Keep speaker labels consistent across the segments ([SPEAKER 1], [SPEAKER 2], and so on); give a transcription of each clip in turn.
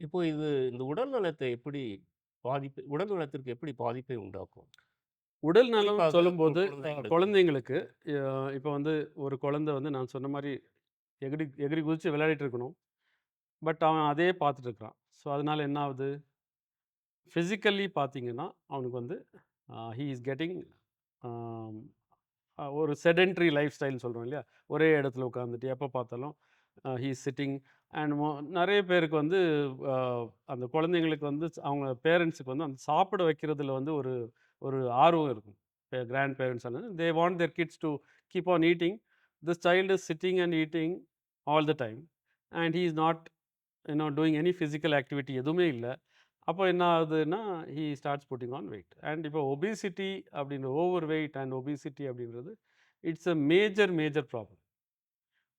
[SPEAKER 1] இப்போ இது இந்த உடல் நலத்தை எப்படி பாதிப்பு உடல் நலத்திற்கு எப்படி பாதிப்பை உண்டாக்கும்?
[SPEAKER 2] உடல் நலம் சொல்லும்போது. குழந்தைங்களுக்கு இப்போ வந்து ஒரு குழந்தை வந்து நான் சொன்ன மாரி எகிறி எகிறி குதிச்சு விளையாடிட்டு இருக்கணும். பட் அவன் அதையே பார்த்துட்டு இருக்கிறான். ஸோ அதனால என்ன ஆகுது? ஃபிசிக்கலி பார்த்தீங்கன்னா, அவனுக்கு வந்து ஹி இஸ் கெட்டிங் ஒரு செடென்டரி லைஃப் ஸ்டைல்ன்னு சொல்றோம் இல்லையா? ஒரே இடத்துல உட்காந்துட்டு எப்போ பார்த்தாலும் ஹி இஸ் சிட்டிங் அண்ட் மோ நிறைய பேருக்கு வந்து அந்த குழந்தைங்களுக்கு வந்து அவங்க பேரண்ட்ஸுக்கு வந்து அந்த சாப்பிட வைக்கிறதுல வந்து ஒரு ஒரு ஆர்வம் இருக்கும். கிராண்ட் பேரண்ட்ஸ் ஆனது they want their kids to keep on eating. This child is sitting and eating all the time. And he is not you doing any physical activity எதுவுமே இல்லை அப்போ என்ன ஆகுதுன்னா, he starts putting on weight. And இப்போ obesity அப்படின்ற over weight and obesity அப்படின்றது it's a major major problem.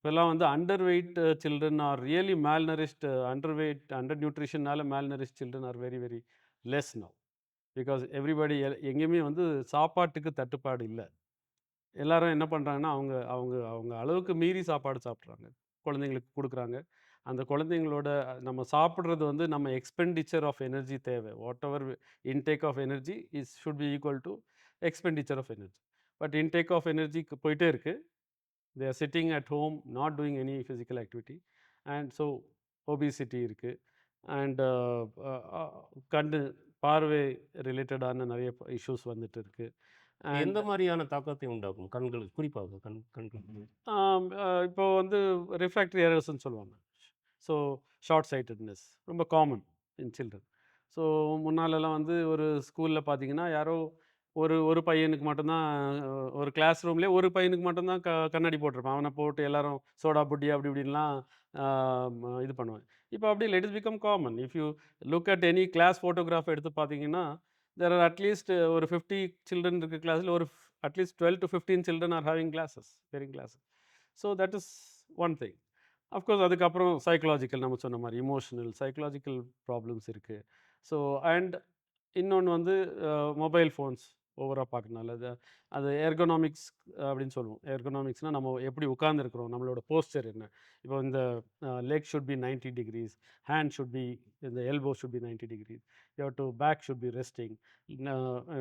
[SPEAKER 2] இப்போல்லாம் வந்து under weight children are really malnourished under weight under நியூட்ரிஷனால malnourished children are very very less now. Because everybody எ எங்கேயுமே வந்து சாப்பாட்டுக்கு தட்டுப்பாடு இல்லை எல்லாரும் என்ன பண்ணுறாங்கன்னா அவங்க அவங்க அவங்க அளவுக்கு மீறி சாப்பாடு சாப்பிட்றாங்க குழந்தைங்களுக்கு கொடுக்குறாங்க அந்த குழந்தைங்களோட நம்ம சாப்பிட்றது வந்து நம்ம எக்ஸ்பெண்டிச்சர் ஆஃப் எனர்ஜி தேவை. Whatever intake of energy is should be equal to expenditure of energy. But intake of எனர்ஜிக்கு போயிட்டே இருக்குது they are sitting at home not doing any physical activity. And so obesity இருக்கு. And கண்ணு பார்வை ரிலேட்டடான நெறைய issues வந்துட்டு இருக்கு.
[SPEAKER 1] எந்த மாரியான தாக்கத்தை உண்டாக்கும்? கண்களுக்கு குறிப்பாக கண் கண்களுக்கு.
[SPEAKER 2] இப்போ வந்து ரிஃப்ராக்டரி எரர்ஸ்ன்னு சொல்லுவாங்க. ஸோ ஷார்ட் சைட்டட்னஸ் ரொம்ப காமன் இன் சில்ட்ரன். ஸோ முன்னாலலாம் வந்து ஒரு ஸ்கூல்ல பார்த்தீங்கன்னா, யாரோ ஒரு ஒரு பையனுக்கு மட்டும்தான் ஒரு கிளாஸ் ரூம்லயே ஒரு பையனுக்கு மட்டும்தான் க கண்ணாடி போட்டிருப்பான். அவன போட்டு எல்லாரும் சோடா புட்டி அப்படி இப்படின்லாம் ஆ ம இது பண்ணுவேன் இப்போ அப்படி இல்ல. It is become common. If you look at any class photograph எடுத்து பார்த்தீங்கன்னா, தேர் ஆர் அட்லீஸ்ட் ஒரு 50 சில்ட்ரன் இருக்க கிளாஸ்ல ஒரு ஃப் at least 12 to 15 children are having classes varying classes. So that is one thing. Of course அதுக்கப்புறம் psychological நம்ம சொன்ன மாரி எமோஷனல், சைக்காலஜிக்கல் ப்ராப்ளம்ஸ் இருக்கு. ஸோ அண்ட் இன்னொன்னு வந்து அ மொபைல் ஃபோன்ஸ் ஓவராக பார்க்கறனால அது அது எர்கனாமிக்ஸ் அப்படின்னு சொல்லுவோம். எர்கனாமிக்ஸ்னா நம்ம எப்படி உட்காந்துருக்குறோம் நம்மளோட போஸ்டர் என்ன? இப்போ இந்த leg should be ninety degrees hand should be இந்த elbow should be 90 degrees. You to to back should be resting.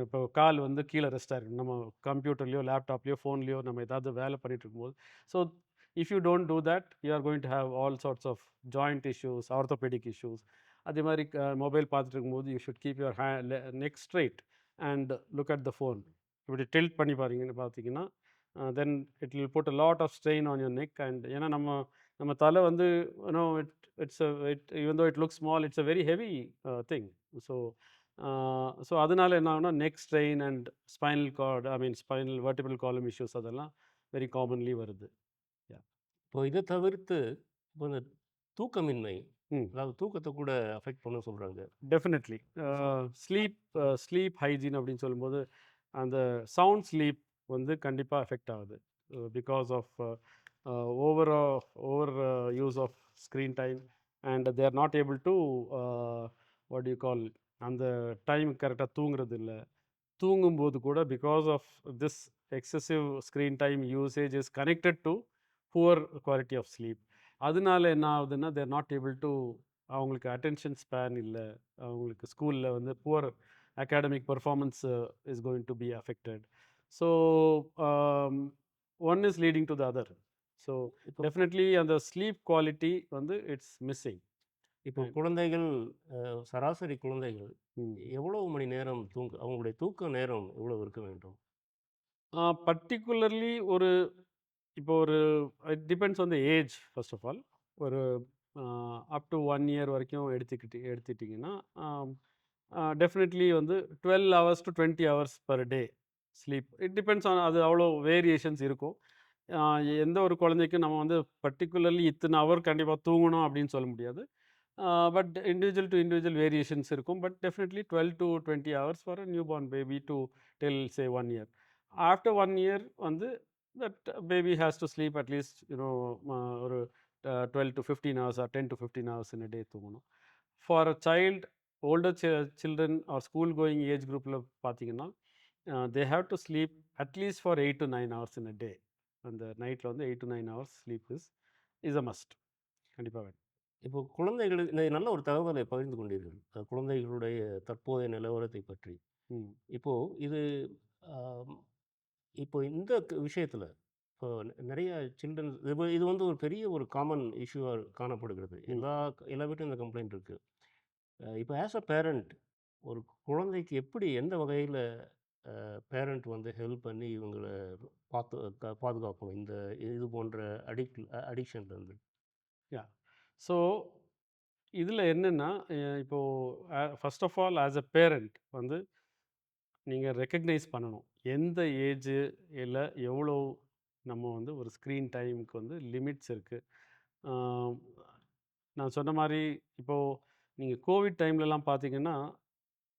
[SPEAKER 2] இப்போ கால் வந்து கீழே ரெஸ்ட்டா இருக்கணும். நம்ம கம்ப்யூட்டர்லையோ லேப்டாப்லேயோ ஃபோன்லயோ நம்ம ஏதாவது வேலை பண்ணிகிட்டு இருக்கும்போது, so if you don't do that, you are going to have all sorts of joint issues, orthopedic issues. அதே மாதிரி க மொபைல் பார்த்துட்டு இருக்கும்போது, you should keep your hey neck straight and look at the phone. இப்படி tilt பண்ணி பாருங்கன்னு பார்த்தீங்கன்னா, then it will put a lot of strain on your neck and ஏன்னா நம்ம நம்ம தலை வந்து no it it's a it even though it look small it's a very heavy thing. So so அதனால என்ன ஆகும்னா, neck strain and spinal cord I mean spinal vertebral column issues அதெல்லாம் very commonly வருது.
[SPEAKER 1] இப்போ இதை தவிர்த்து, இப்போ இந்த தூக்கமின்மை, அதாவது தூக்கத்த கூட அஃபெக்ட் பண்ணும் சொல்றாங்க.
[SPEAKER 2] டெஃபினட்லி. ஸ்லீப் ஸ்லீப் ஹைஜீன் அப்படின்னு சொல்லும்போது, அந்த சவுண்ட் ஸ்லீப் வந்து கண்டிப்பா அஃபெக்ட் ஆகுது. Because of over over use of screen time and they are not able to what you call அந்த டைம்க்கு கரெக்ட்டா தூங்குறது இல்ல. தூங்கும்போது கூட because of this excessive screen time usage is connected to poor quality of sleep. அதனால என்ன ஆகுதுன்னா, they are not able to அவங்களுக்கு அட்டென்ஷன் ஸ்பேன் இல்ல. அவங்களுக்கு ஸ்கூல்ல வந்து poor academic performance is going to be affected. So one is leading to the other.
[SPEAKER 1] So
[SPEAKER 2] definitely அந்த sleep quality வந்து இட்ஸ் மிஸ்ஸிங்.
[SPEAKER 1] இப்போ குழந்தைகள் சராசரி குழந்தைகள். எவ்வளவு மணி நேரம் தூங்க அவங்களுடைய தூக்க நேரம் எவ்வளவு இருக்க வேண்டும்?
[SPEAKER 2] ஆ பர்ட்டிகுலர்லி ஒரு இப்போ ஒரு it depends on the age first of all. ஒரு அப் டு ஒன் இயர் வரைக்கும் எடுத்துக்கிட்டு எடுத்துட்டிங்கன்னா டெஃபினெட்லி வந்து 12 hours to 20 hours per day sleep. It depends on அது அவ்வளோ வேரியேஷன்ஸ் இருக்கும். எந்த ஒரு குழந்தைக்கும் நம்ம வந்து பர்ட்டிகுலர்லி இத்தனை ஹவர் கண்டிப்பாக தூங்கணும் அப்படின்னு சொல்ல முடியாது. But individual to individual variations இருக்கும். But definitely twelve to twenty hours for a new born baby to till say one year. After one year வந்து that baby has to sleep at least you know ம ஒரு 12 to 15 hours or 10 to 15 hours in day தூங்கணும். For a child older ச children are school going age குரூப்ல பார்த்தீங்கன்னா, they have to sleep at least for 8 to 9 hours in a day. அந்த நைட்ல வந்து 8 to 9 hours sleep is is a must. கண்டிப்பா வேணும்.
[SPEAKER 1] இப்போ குழந்தைகளுக்கு நல்ல ஒரு தகவலை பகிர்ந்து கொண்டீர்கள். குழந்தைகளுடைய தற்போதைய நிலவரத்தை பற்றி.
[SPEAKER 2] ம்.
[SPEAKER 1] இப்போ இது இப்போ இந்த க் விஷயத்துல, இப்போ நெறைய சில்ட்ரன்ஸ் இது இது வந்து ஒரு பெரிய ஒரு காமன் இஷ்யூவா காணப்படுகிறது. எல்லா எல்லா வீட்லயும் இந்த கம்ப்ளைண்ட் இருக்கு. அ இப்போ ஆஸ் அ பேரண்ட் ஒரு குழந்தைக்கு எப்படி எந்த வகையில பேரண்ட் வந்து ஹெல்ப் பண்ணி இவங்கள பாத்து க பாதுகாக்கணும்? இந்த இது போன்ற அடிக்ட் அடிக்ஷன்லேருந்து?
[SPEAKER 2] யா. ஸோ இதுல என்னன்னா, எ இப்போ a first of all as a parent வந்து நீங்க ரெகக்னைஸ் பண்ணணும். எந்த ஏஜு இல்லை எவ்வளோ நம்ம வந்து ஒரு ஸ்க்ரீன் டைம்க்கு வந்து லிமிட்ஸ் இருக்குது நான் சொன்ன மாதிரி இப்போது நீங்கள் கோவிட் டைம்லலாம் பார்த்தீங்கன்னா,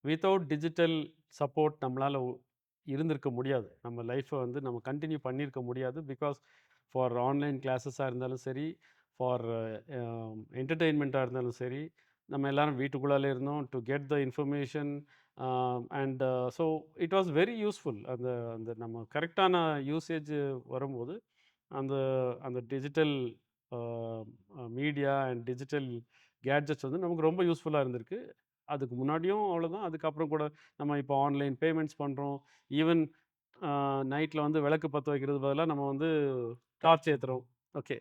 [SPEAKER 2] வித்தவுட் டிஜிட்டல் சப்போர்ட் நம்மளால இருந்திருக்க முடியாது. நம்ம லைஃப்பை வந்து நம்ம கண்டினியூ பண்ணியிருக்க முடியாது. பிகாஸ் ஃபார் ஆன்லைன் கிளாஸஸாக இருந்தாலும் சரி, ஃபார் என்டர்டெயின்மெண்ட்டாக இருந்தாலும் சரி, நம்ம எல்லாரும் வீட்டுக்குள்ளாலே இருந்தோம். To get the information and so it was very useful. அந்த அந்த நம்ம கரெக்டான யூசேஜ் வரும்போது, அந்த அந்த digital media and digital gadgets வந்து நமக்கு ரொம்ப யூஸ்ஃபுல்லாக இருந்திருக்கு. அதுக்கு முன்னாடியும் அவ்வளோதான். அதுக்கப்புறம் கூட நம்ம இப்போ ஆன்லைன் பேமெண்ட்ஸ் பண்ணுறோம் ஈவன் நைட்டில் வந்து விளக்கு பற்ற வைக்கிறது பதிலாக நம்ம வந்து டார்ச் ஏற்றுறோம் ஓகே.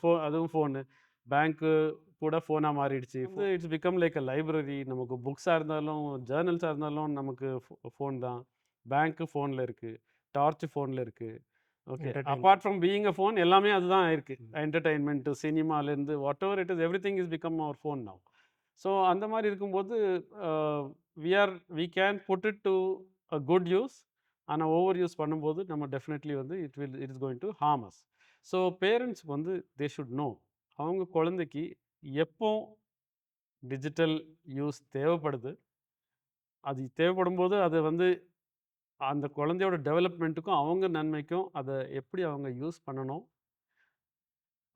[SPEAKER 2] ஃபோ அதுவும் ஃபோனு. பேங்க்கு கூட ஃபோனா மாறிடுச்சு. It's become like a library. நமக்கு புக்ஸா இருந்தாலும், ஜர்னல்ஸா இருந்தாலும் நமக்கு ஃபோ ஃபோன் தான். பேங்க்கு ஃபோன்ல இருக்கு. டார்ச் ஃபோன்ல இருக்கு.
[SPEAKER 1] Okay.
[SPEAKER 2] Apart from being a phone எல்லாமே அதுதான் ஆயிருக்கு.
[SPEAKER 1] Hmm.
[SPEAKER 2] Entertainment, சினிமாலேருந்து whatever it is everything is become our phone now. So அந்த மாரி இருக்கும்போது we are we can put it to a good use. ஆனா ஓவர் யூஸ் பண்ணும்போது நம்ம டெஃபினெட்லி வந்து it will it is going to harm us. So பேரண்ட்ஸ்க்கு வந்து they should know. அவங்க குழந்தைக்கு எப்போ டிஜிட்டல் யூஸ் தேவைப்படுது. அது தேவைப்படும்போது அது வந்து அந்த குழந்தையோட டெவலப்மெண்ட்டுக்கும் அவங்க நன்மைக்கும் அதை எப்படி அவங்க யூஸ் பண்ணணும்?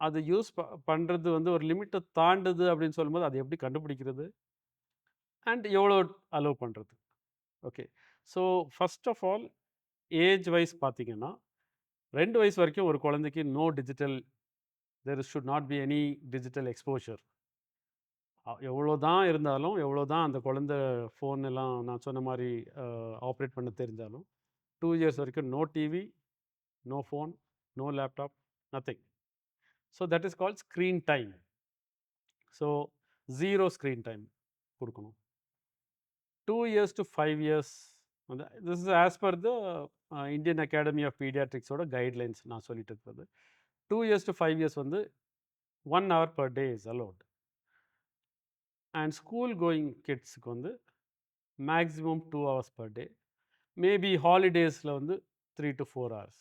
[SPEAKER 2] அது யூஸ் ப பண்ணுறது வந்து ஒரு லிமிட்டை தாண்டுது அப்படின்னு சொல்லும்போது, அதை எப்படி கண்டுபிடிக்கிறது? அண்ட் எவ்வளோ அலோவ் பண்ணுறது okay. So first of all age wise பார்த்தீங்கன்னா, ரெண்டு வயசு வரைக்கும் ஒரு குழந்தைக்கு no digital there should not be any digital exposure. எவ்வளோ தான் இருந்தாலும், எவ்வளோ தான் அந்த குழந்தை ஃபோன் எல்லாம் நான் சொன்ன மாதிரி ஆப்ரேட் பண்ண தெரிஞ்சாலும், டூ இயர்ஸ் வரைக்கும் no TV, no phone, no laptop, nothing. So that is call screen time. So zero screen time கொடுக்கணும் two years to five years வந்து this is as per the Indian academy of பீடியாட்ரிக்ஸோட guidelines நான் சொல்லிட்டு இருக்கிறது. Two years to five years வந்து one hour per day is allowed and school going கிட்ஸ்க்கு வந்து maximum two hours per day. Maybe ஹாலிடேஸில் வந்து three to four hours.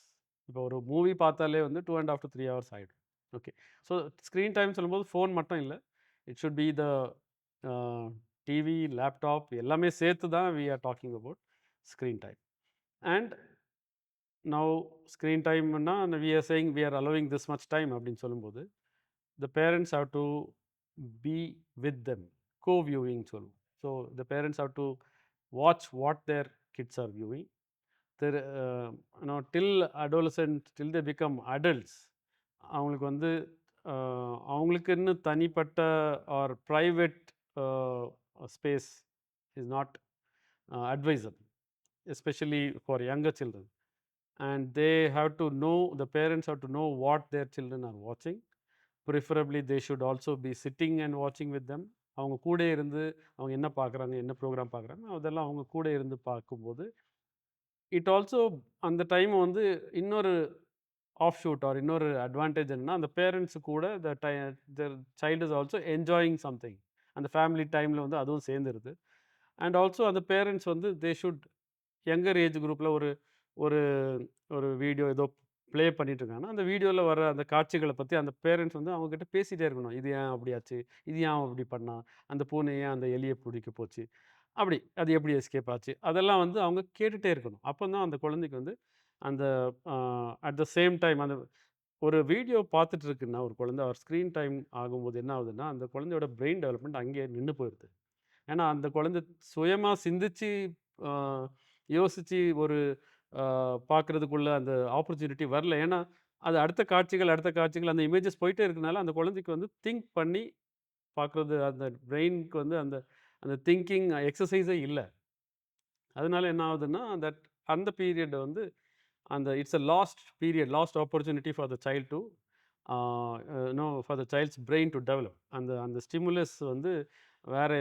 [SPEAKER 2] இப்போ ஒரு movie பார்த்தாலே வந்து 2 1/2 டூ த்ரீ ஹவர்ஸ் ஆகிடும் ஓகே. ஸோ ஸ்க்ரீன் டைம் சொல்லும்போது phone மட்டும் இல்லை it should be the TV, laptop எல்லாமே சேர்த்து தான் we are talking about screen time. And now screen டைம்னா we are saying we are allowing this much time அப்படின்னு சொல்லும்போது, the parents have to be with them. Co viewing சொல்லுவோம். So the parents have to watch what their kids are viewing. There no till adolescent till they become adults அவங்களுக்கு வந்து அவங்களுக்குன்னு தனிப்பட்ட or private space is not advisable. Especially for younger children. And they have to know the parents have to know what there children R வாட்சிங். Preferably they should also be sitting and வாட்சிங் with them. அவங்க கூடயே இருந்து அவங்க என்ன பார்க்குறாங்க, என்ன program பார்க்குறாங்க, அதெல்லாம் அவங்க கூட இருந்து பார்க்கும்போது, இட் ஆல்சோ அந்த டைம் வந்து இன்னொரு ஆஃப் ஷூட் ஆர் இன்னொரு அட்வான்டேஜ் என்னன்னா, அந்த பேரண்ட்ஸு கூட the tie their child is also enjoying something. அந்த ஃபேமிலி டைமில் வந்து அதுவும் சேர்ந்துருது. அண்ட் ஆல்சோ அந்த பேரண்ட்ஸ் வந்து தே ஷுட் யங்கர் ஏஜ் குரூப்பில் ஒரு ஒரு ஒரு வீடியோ ஏதோ ப்ளே பண்ணிட்டு இருக்காங்கன்னா, அந்த வீடியோவில் வர அந்த காட்சிகளை பற்றி அந்த பேரண்ட்ஸ் வந்து அவங்க பேசிகிட்டே இருக்கணும். இது ஏன் அப்படி ஆச்சு? இது ஏன் அப்படி பண்ணான்? அந்த பூனை ஏன் அந்த எலியை பிடிக்க போச்சு? அப்படி. அது எப்படி எஸ்கேப் ஆச்சு? அதெல்லாம் வந்து அவங்க கேட்டுகிட்டே இருக்கணும். அப்போ தான் அந்த குழந்தைக்கு வந்து அந்த அட் த சேம் டைம் அந்த ஒரு வீடியோ பார்த்துட்டு இருக்குன்னா ஒரு குழந்தை, அவர் ஸ்க்ரீன் டைம் ஆகும்போது என்ன ஆகுதுன்னா, அந்த குழந்தையோட பிரெயின் டெவலப்மெண்ட் அங்கேயே நின்று போயிடுது ஏன்னா, அந்த குழந்தை சுயமாக சிந்திச்சு யோசித்து ஒரு அ அந்த ஆப்பர்ச்சுனிட்டி வரல. ஏன்னா, அது அடுத்த காட்சிகள், அடுத்த காட்சிகள் அந்த இமேஜஸ் போயிட்டே இருக்கனால, அந்த குழந்தைக்கு வந்து திங்க் பண்ணி பார்க்குறது அந்த பிரெயினுக்கு வந்து அந்த அந்த திங்கிங் எக்ஸசைஸே இல்லை. அதனால என்ன ஆகுதுன்னா தட் அந்த பீரியட் வந்து அந்த it's a last period last opportunity for the child to know for the child's brain to develop அந்த அந்த ஸ்டிமுலஸ் வந்து வேறு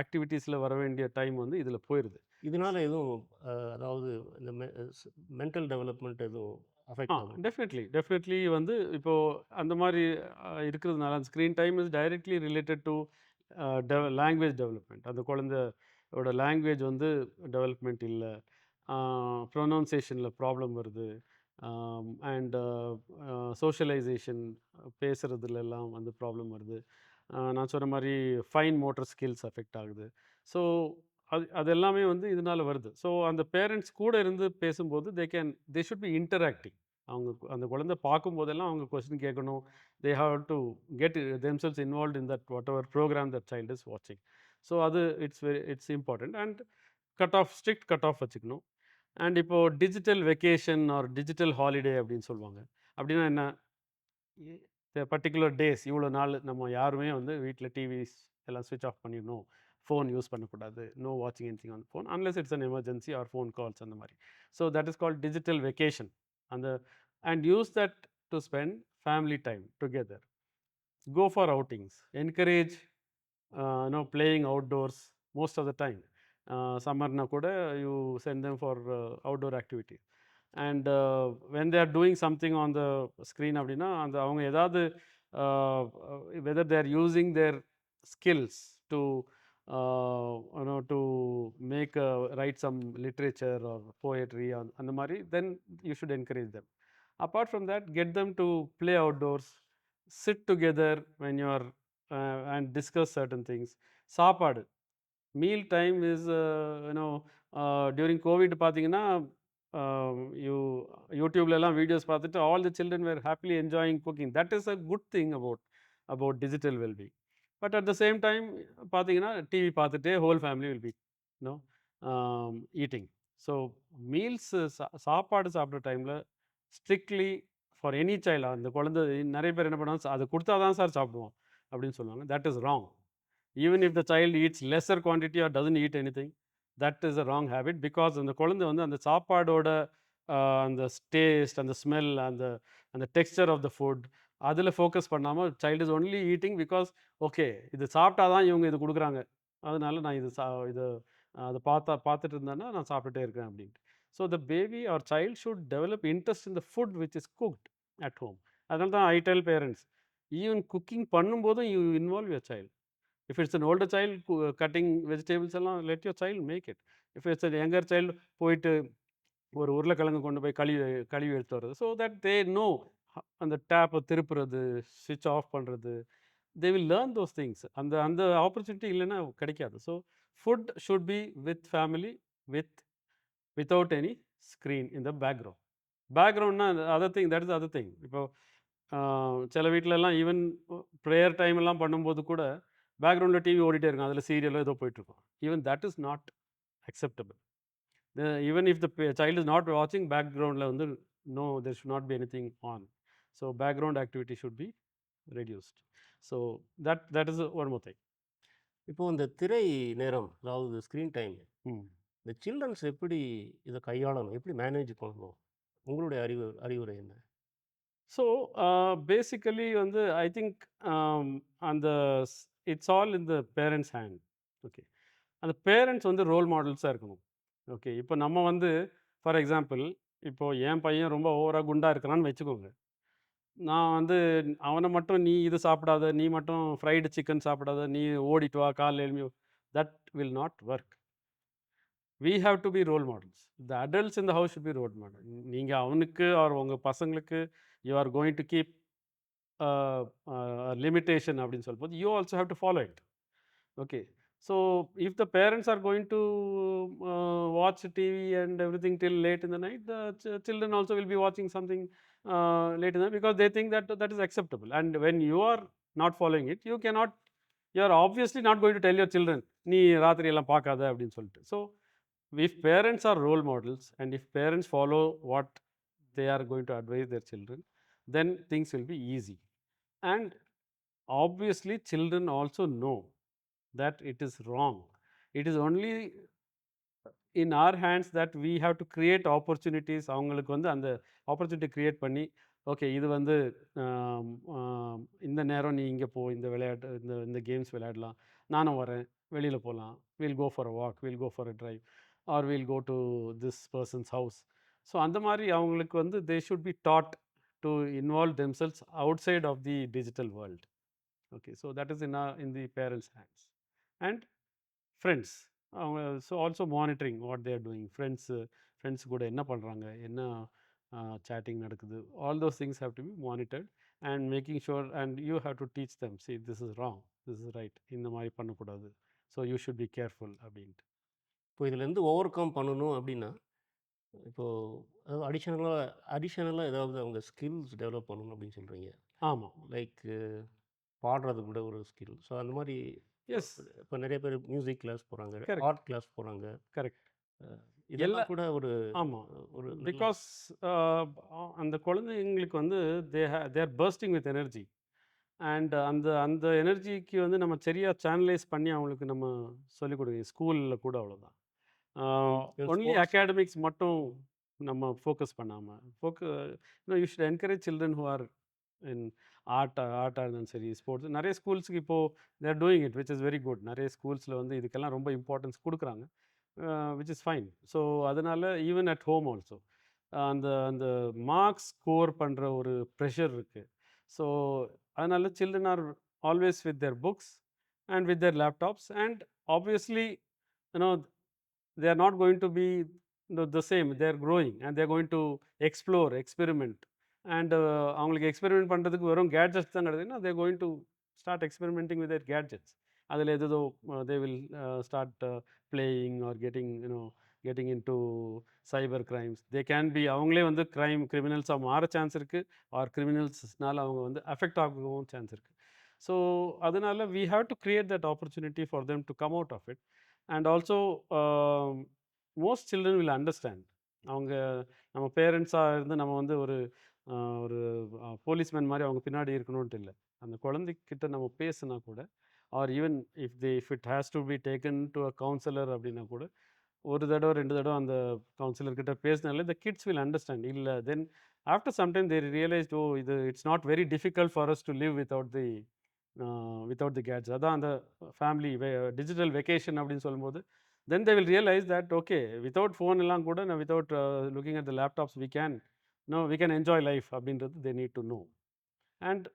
[SPEAKER 2] ஆக்டிவிட்டீஸில் uh, வர வேண்டிய டைம் வந்து இதில் போயிடுது
[SPEAKER 1] இதனால எதுவும் அதாவது இந்த மென்டல் டெவலப்மெண்ட் எதுவும் அஃபெக்ட் ஆகும்?
[SPEAKER 2] டெஃபினெட்லி டெஃபினெட்லி வந்து இப்போது அந்த மாதிரி இருக்கிறதுனால அந்த screen time is directly related to dev language development அந்த குழந்தையோட லாங்குவேஜ் வந்து டெவலப்மெண்ட் இல்லை. ப்ரொனவுன்சேஷனில் ப்ராப்ளம் வருது. அண்ட் சோஷியலைசேஷன் பேசுகிறதுலலாம் வந்து ப்ராப்ளம் வருது. நான் சொன்ன மாதிரி ஃபைன் மோட்டர் ஸ்கில்ஸ் அஃபெக்ட் ஆகுது. ஸோ அது அது எல்லாமே வந்து இதனால வருது. ஸோ அந்த பேரண்ட்ஸ் கூட இருந்து பேசும்போது they can they should be interacting அவங்க அந்த குழந்தை பார்க்கும்போதெல்லாம் அவங்க கொஸ்டின் கேட்கணும். They have to get themselves involve in that whatever programme that child is வாட்சிங் ஸோ அது it's very it's important and cut off strict cut off வச்சுக்கணும். And இப்போது digital vacation or digital holiday அப்படின்னு சொல்லுவாங்க. அப்படின்னா என்ன? Particular days இவ்வளோ நாள் நம்ம யாருமே வந்து வீட்டில் டிவிஸ் எல்லாம் சுவிட்ச் ஆஃப் பண்ணிடணும். ஃபோன் யூஸ் பண்ணக்கூடாது நோ வாட்சிங் anything on phone unless it's an emergency or phone calls அந்த மாதிரி so that is called digital vacation அந்த and use that to spend family time together go for outings encourage uh, you know playing outdoors most of the time uh, summer kuda you send them for uh, outdoor activity and uh, when they are doing something on the screen அப்படின்னா அந்த அவங்க ஏதாவது uh, uh, whether they are using their skills to uh, you know to make uh, write some literature or poetry on அந்த மாதிரி then you should encourage them apart from that get them to play outdoors sit together when you are uh, and discuss certain things சாப்பாடு meal time is you know during covid பார்த்தீங்கன்னா you யூடியூப்லலாம் videos பார்த்துட்டு all the children were happily enjoying cooking that is a good thing about about digital wellbeing But at the same time பார்த்தீங்கன்னா TV பார்த்துட்டே whole family will be no eating so meals சாப்பாடு சாப்பிட்ற டைமில் strictly for any child அந்த குழந்தை நிறைய பேர் என்ன பண்ணுவாங்க அது கொடுத்தா தான் சார் சாப்பிடுவோம் அப்படின்னு சொல்லுவாங்க. That is wrong even if the child eats lesser quantity or doesn't eat anything that is a wrong habit because அந்த குழந்தை வந்து அந்த சாப்பாடோட அந்த டேஸ்ட் அந்த ஸ்மெல் அந்த அந்த டெக்ஸ்சர் ஆஃப் த ஃபுட் அதில் ஃபோக்கஸ் பண்ணாமல் child is only eating because okay இது சாப்பிட்டா தான் இவங்க இது கொடுக்குறாங்க. அதனால நான் இது சா இது அதை பார்த்தா பார்த்துட்டு இருந்தேன்னா நான் சாப்பிட்டுட்டே இருக்கேன் அப்படின்ட்டு. So the baby or child should develop interest in the food which is cooked at home அதனால தான் I tell parents even cooking பண்ணும்போதும் you involve your child if it's an older child cutting vegetables எல்லாம் let your child make it if it's an younger child போயிட்டு ஒரு உருளைக்கிழங்கு கொண்டு போய் கழுவி கழுவி எடுத்து வர்றது. ஸோ தட் தே நோ அந்த டேப்பை திருப்புறது ஸ்விட்ச் ஆஃப் பண்ணுறது they will learn those things அந்த அந்த ஆப்பர்ச்சுனிட்டி இல்லைன்னா கிடைக்காது. So food should be with family with without any screen in the background பேக்ரவுண்ட்னா other thing that is other thing இப்போ சில வீட்டிலலாம் ஈவன் ப்ரேயர் டைம் எல்லாம் பண்ணும்போது கூட பேக்ரவுண்டில் டிவி ஓடிட்டே இருக்கும். அதில் சீரியலோ ஏதோ போயிட்டுருக்கும். Even that is not acceptable even if the child is not வாட்சிங் பேக்ரவுண்டில் வந்து no there should not be anything on so background activity should be reduced so that that is one more thing
[SPEAKER 1] இப்போ இந்த திரை நேரம் அதாவது screen time இந்த children's எப்படி இதை கையாளணும்? எப்படி மேனேஜ் பண்ணணும்? உங்களுடைய அறிவு அறிவுரை என்ன?
[SPEAKER 2] ஸோ பேசிக்கலி வந்து ஐ திங்க் அந்த it's all in the parents hand okay அந்த பேரண்ட்ஸ் வந்து ரோல் மாடல்ஸாக இருக்கணும். ஓகே இப்போ நம்ம வந்து ஃபார் எக்ஸாம்பிள் இப்போது என் பையன் ரொம்ப ஓவராக குண்டாக இருக்கிறான்னு வச்சுக்கோங்க. நான் வந்து அவனை மட்டும் நீ இது சாப்பிடாத நீ மட்டும் ஃப்ரைடு சிக்கன் சாப்பிடாத நீ ஓடிட்டு வா காலைல எழும்பி that will not work we have to be role models. The adults in the house should be role model நீங்கள் அவனுக்கு ஆர் உங்கள் பசங்களுக்கு you are going to keep limitation அப்படின்னு சொல்லும்போது you also have to follow it okay so if the parents are going to watch TV and everything till late in the night the children also will be வாட்சிங் something late in because they think that that is acceptable and when you are not following it you cannot you are obviously not going to tell your children நீ ராத்திரி எல்லாம் பார்க்காத அப்படின்னு சொல்லிட்டு so if parents are role models and if parents follow what they are going to advise their children then things will be easy and obviously children also know that it is wrong it is only in our hands that we have to create opportunities அவங்களுக்கு வந்து அந்த opportunity create பண்ணி okay இது வந்து இந்த நேரம் நீ இங்கே போ இந்த விளையாட்டு இந்த இந்த கேம்ஸ் விளையாடலாம். நானும் வரேன். வெளியில் போகலாம் will go for a walk will go for a drive or will go to this person's house so அந்த மாதிரி அவங்களுக்கு வந்து they should be taught to involve themselves outside of the digital world okay so that is in in the parents hands and friends அவங்க so also monitoring what they're doing friends friends கூட என்ன பண்ணுறாங்க என்ன chatting நடக்குது? All those things have to be monitored and making sure and you have to teach them see this is wrong this is right இந்த மாதிரி பண்ணக்கூடாது. So you should be careful அப்படின்ட்டு.
[SPEAKER 1] இப்போ இதுலேருந்து ஓவர் கம் பண்ணணும் அப்படின்னா இப்போது அடிஷனலாக அடிஷனலாக ஏதாவது அவங்க ஸ்கில்ஸ் டெவலப் பண்ணணும் அப்படின்னு சொல்கிறீங்க
[SPEAKER 2] ஆமாம்
[SPEAKER 1] லைக் பாடுறது கூட ஒரு ஸ்கில் ஸோ அந்த மாதிரி
[SPEAKER 2] எஸ்
[SPEAKER 1] இப்போ நிறைய பேர் மியூசிக் கிளாஸ் போகிறாங்க. ஆர்ட் கிளாஸ் போகிறாங்க
[SPEAKER 2] கரெக்ட்
[SPEAKER 1] இதெல்லாம் கூட ஒரு
[SPEAKER 2] ஆமாம்
[SPEAKER 1] ஒரு
[SPEAKER 2] பிகாஸ் அந்த குழந்தைங்களுக்கு வந்து they they're bursting with energy and அந்த அந்த எனர்ஜிக்கு வந்து நம்ம சரியாக சேனலைஸ் பண்ணி அவங்களுக்கு நம்ம சொல்லிக் கொடுங்க ஸ்கூலில் கூட அவ்வளோதான் ஒன்லி அகாடமிக்ஸ் மட்டும் நம்ம ஃபோக்கஸ் பண்ணாமல் ஃபோக்க you should encourage children who are in art ஆர்ட்டாக இருந்தாலும் சரி ஸ்போர்ட்ஸ். நிறைய ஸ்கூல்ஸுக்கு இப்போது they're doing it which is very good நிறைய ஸ்கூல்ஸில் வந்து இதுக்கெல்லாம் ரொம்ப இம்பார்ட்டன்ஸ் கொடுக்குறாங்க. விச் இஸ் ஃபைன் ஸோ அதனால் ஈவன் அட் ஹோம் ஆல்சோ அந்த அந்த மார்க்ஸ் ஸ்கோர் பண்ணுற ஒரு ப்ரெஷர் இருக்குது ஸோ அதனால் children are always with their books and with their laptops and obviously you know they are not going to be the, the same. They are growing and they are going to explore experiment. And அவங்களுக்கு experiment பண்ணுறதுக்கு வெறும் gadgets தான் கிடையாதுன்னா they going to start experimenting with gadgets அதில் எதுதோ they will start playing or getting you know getting into cyber crimes they can be அவங்களே வந்து crime கிரிமினல்ஸாக மாற chance இருக்குது R கிரிமினல்ஸ்னால அவங்க வந்து அஃபெக்ட் ஆகவும் சான்ஸ் இருக்குது ஸோ அதனால் we have to create that opportunity for them to come out of it and also most children will understand அவங்க நம்ம பேரண்ட்ஸாக இருந்து நம்ம வந்து ஒரு ஒரு போலீஸ்மேன் மாதிரி அவங்க பின்னாடி இருக்கணும்ன்ட்டு இல்லை. அந்த குழந்தைக்கிட்ட நம்ம பேசுனா கூட or even if the if it has to be taken to a counsellor அப்படின்னா கூட ஒரு தடவை ரெண்டு தடவை அந்த கவுன்சிலர் கிட்ட பேசினாலே த கிட்ஸ் வில் அண்டர்ஸ்டாண்ட். இல்லை then after sometime they're realise oh இது it's not very difficult for us to live without the without the gadgets. அதான் அந்த ஃபேமிலி டிஜிட்டல் வெக்கேஷன் அப்படின்னு சொல்லும்போது then they will realise that okay without phone எல்லாம் கூட நான் without looking at the laptops we can no we can enjoy life அப்படின்றது they need to know and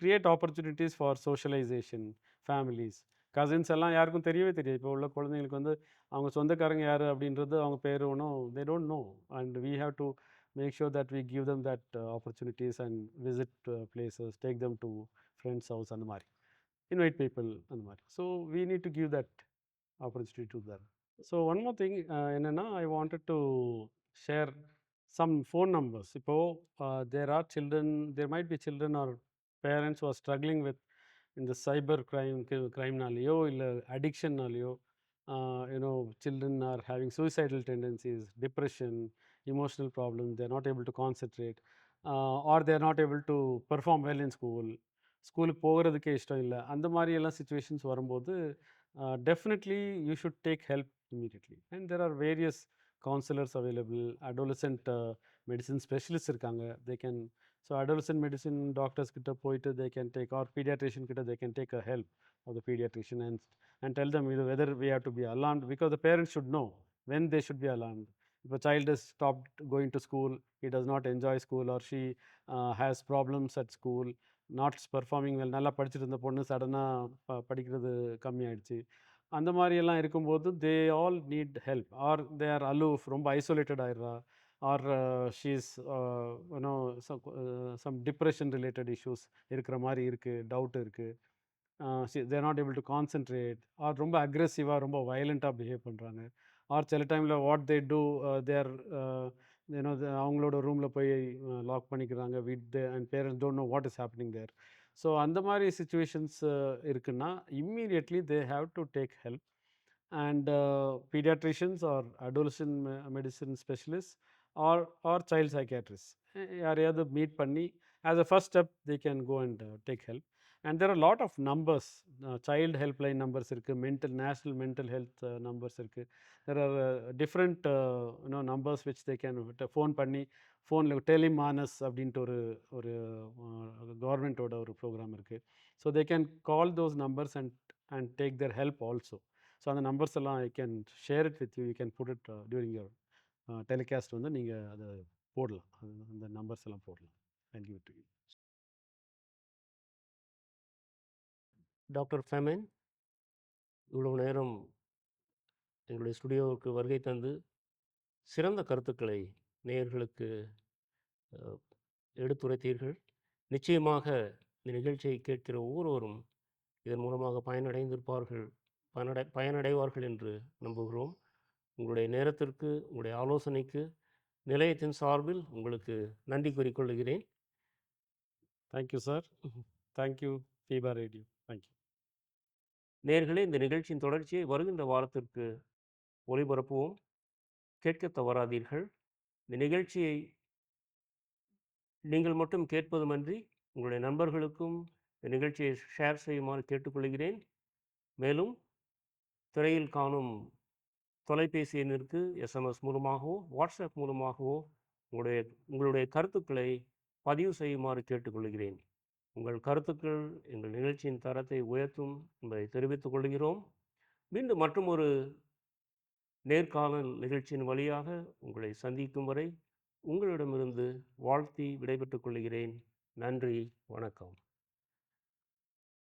[SPEAKER 2] create opportunities for socialisation families cousins எல்லாம் யாருக்கும் தெரியவே தெரியாது. இப்போ உள்ள குழந்தைங்களுக்கு வந்து அவங்க சொந்தக்காரங்க யார் அப்படின்றது அவங்க பேர் ஒன்றும் they don't know and we have to make sure that we give them that opportunities and visit places take them to friends house அந்த மாதிரி. இன்வைட் பீப்புள் அந்த மாதிரி. So we need to give that opportunity to them. So one more thing என்னென்னா I wanted to share some phone numbers. இப்போ uh, there are children, there might be children or parents who are struggling with இந்த cyber crime க்ரைம்னாலேயோ இல்லை அடிக்ஷன்னாலேயோ you know children are having suicidal tendencies depression emotional problem they're not able to concentrate uh, or they're not able to perform well in school ஸ்கூலுக்கு போகிறதுக்கே இஷ்டம் இல்லை அந்த மாதிரி எல்லாம் situations வரும்போது definitely you should take help immediately and there are various counsellors available adolescent medicine specialist இருக்காங்க. They can so adolescent medicine doctors கிட்ட போயிட்டு they can take or paediatrician கிட்ட they can take a help of the paediatrician and and tell them இது whether we have to be alarmed because the parents should know when they should be alarmed if a child is stopped going to school he does not enjoy school or she uh, has problems at school not performing well நல்லா படிச்சுட்டு இருந்த பொண்ணு சடனாக ப படிக்கிறது கம்மியாயிடுச்சு. அந்த மாதிரியெல்லாம் இருக்கும்போது they all need help or they are aloof ரொம்ப isolated ஆயிடுறா. Or she's you know some depression related issues இருக்கிற மாதிரி இருக்குது டவுட் இருக்குது they're not able to concentrate or ரொம்ப அக்ரெசிவாக ரொம்ப வயலண்ட்டாக பிஹேவ் பண்ணுறாங்க ஆர் சில டைமில் வாட் தே டூ தேர் ஏன்னா அவங்களோட ரூமில் போய் லாக் பண்ணிக்கிறாங்க. வீட் and parents don't know what is happening there so அந்த மாதிரி சுச்சுவேஷன்ஸ் இருக்குன்னா immediately they have to take help and paediatricians or adolescent medicine specialist or or child psychiatrist யாரையாவது மீட் பண்ணி as a first step they can go and take help and there are lot of numbers child helpline numbers இருக்குது mental national mental health numbers இருக்குது there are different you know numbers are they can phone பண்ணி ஃபோனில் டெலிமானஸ் அப்படின்ட்டு ஒரு ஒரு கவர்மெண்ட்டோட ஒரு programme இருக்குது so they can call those numbers and and take their help also so அந்த நம்பர்ஸ் எல்லாம் I can share it with you you can put it during your telecast வந்து நீங்கள் அதை போடலாம். அந்த நம்பர்ஸ் எல்லாம் போடலாம். Thank you to you
[SPEAKER 1] doctor ஃபெமன். இவ்வளவு நேரம் எங்களுடைய ஸ்டுடியோவுக்கு வருகை தந்து சிறந்த கருத்துக்களை நேயர்களுக்கு எடுத்துரைத்தீர்கள். நிச்சயமாக இந்த நிகழ்ச்சியை கேட்கிற ஒவ்வொருவரும் இதன் மூலமாக பயனடைந்திருப்பார்கள் பயனடை பயனடைவார்கள் என்று நம்புகிறோம். உங்களுடைய நேரத்திற்கு உங்களுடைய ஆலோசனைக்கு நிலையத்தின் சார்பில் உங்களுக்கு நன்றி கூறிக்கொள்கிறேன்
[SPEAKER 2] thank you sir thank you FIBA radio thank you
[SPEAKER 1] நேர்களே இந்த நிகழ்ச்சியின் தொடர்ச்சியை வருகின்ற வாரத்திற்கு ஒளிபரப்புவோம். கேட்க தவறாதீர்கள். இந்த நிகழ்ச்சியை நீங்கள் மட்டும் கேட்பதுமன்றி உங்களுடைய நண்பர்களுக்கும் இந்த நிகழ்ச்சியை ஷேர் செய்யுமாறு கேட்டுக்கொள்கிறேன். மேலும் திரையில் காணும் தொலைபேசி எண்ணிற்கு எஸ்எம்எஸ் மூலமாகவோ வாட்ஸ்அப் மூலமாகவோ உங்களுடைய உங்களுடைய கருத்துக்களை பதிவு செய்யுமாறு கேட்டுக்கொள்கிறேன். உங்கள் கருத்துக்கள் எங்கள் நிகழ்ச்சியின் தரத்தை உயர்த்தும் என்பதை தெரிவித்துக் கொள்கிறோம். மீண்டும் மற்றும் ஒரு நேர்காணல் நிகழ்ச்சியின் வழியாக உங்களை சந்திக்கும் வரை உங்களிடமிருந்து வாழ்த்தி விடைபெற்றுக் கொள்கிறேன். நன்றி வணக்கம்.